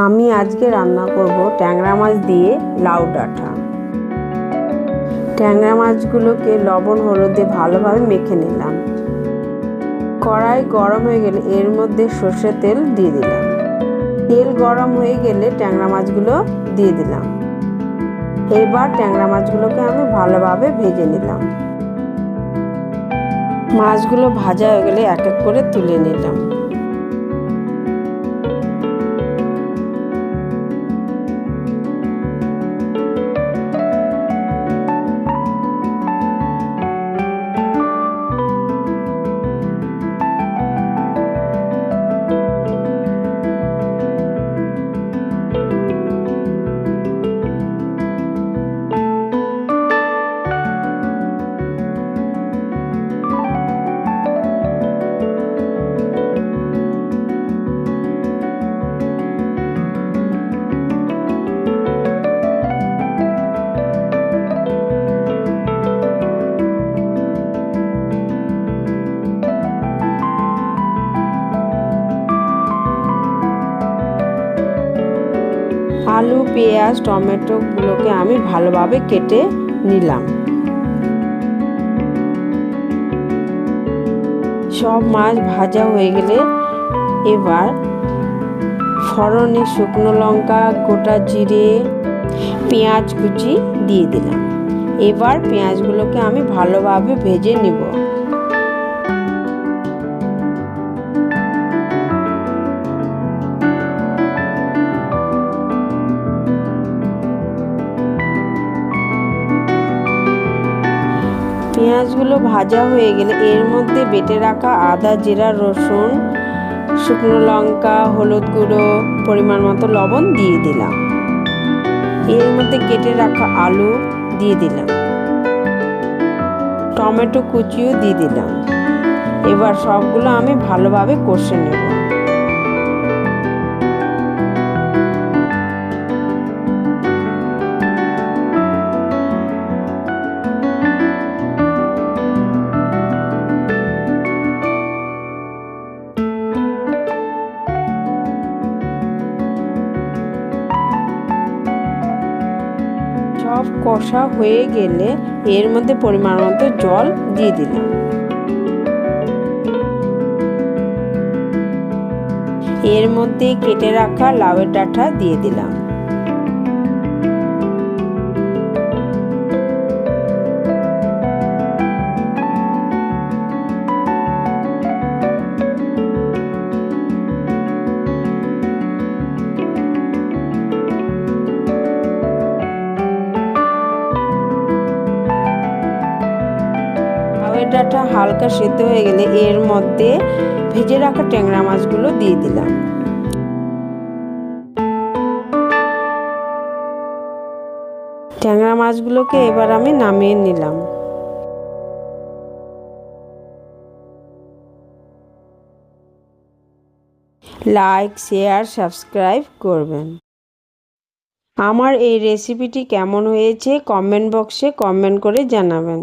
আমি আজকে রান্না করব ট্যাংরা মাছ দিয়ে লাউ ডাঁটা। ট্যাংরা মাছগুলোকে লবণ হলুদে ভালোভাবে মেখে নিলাম। কড়াই গরম হয়ে গেলে এর মধ্যে সর্ষে তেল দিয়ে দিলাম। তেল গরম হয়ে গেলে ট্যাংরা মাছগুলো দিয়ে দিলাম। এবার ট্যাংরা মাছগুলোকে আমি ভালোভাবে ভেজে নিলাম। মাছগুলো ভাজা হয়ে গেলে এক এক করে তুলে নিলাম। আলু, পেঁয়াজ, টমেটোগুলোকে আমি ভালোভাবে কেটে নিলাম। সব মাছ ভাজা হয়ে গেলে এবার ফড়নে শুকনো লঙ্কা, গোটা জিরে, পেঁয়াজ কুচি দিয়ে দিলাম। এবার পেঁয়াজগুলোকে আমি ভালোভাবে ভেজে নেব। পেঁয়াজগুলো ভাজা হয়ে গেলে এর মধ্যে বেটে রাখা আদা, জিরা, রসুন, শুকনো লঙ্কা, হলুদ গুঁড়ো, পরিমাণ মতো লবণ দিয়ে দিলাম। এর মধ্যে কেটে রাখা আলু দিয়ে দিলাম। টমেটো কুচিও দিয়ে দিলাম। এবার সবগুলো আমি ভালোভাবে কষে নেব। কষা হয়ে গেলে এর মধ্যে পরিমাণ মতো জল দিয়ে দিলাম। এর মধ্যে কেটে রাখা লাউয়ের ডাঁটা দিয়ে দিলাম। ডাঁটা হালকা সেদ্ধ হয়ে গেলে এর মধ্যে ভেজে রাখা ট্যাংরা মাছগুলো দিয়ে দিলাম। ট্যাংরা মাছগুলোকে এবার আমি নামিয়ে নিলাম। লাইক, শেয়ার, সাবস্ক্রাইব করবেন। আমার এই রেসিপিটি কেমন হয়েছে কমেন্ট বক্সে কমেন্ট করে জানাবেন।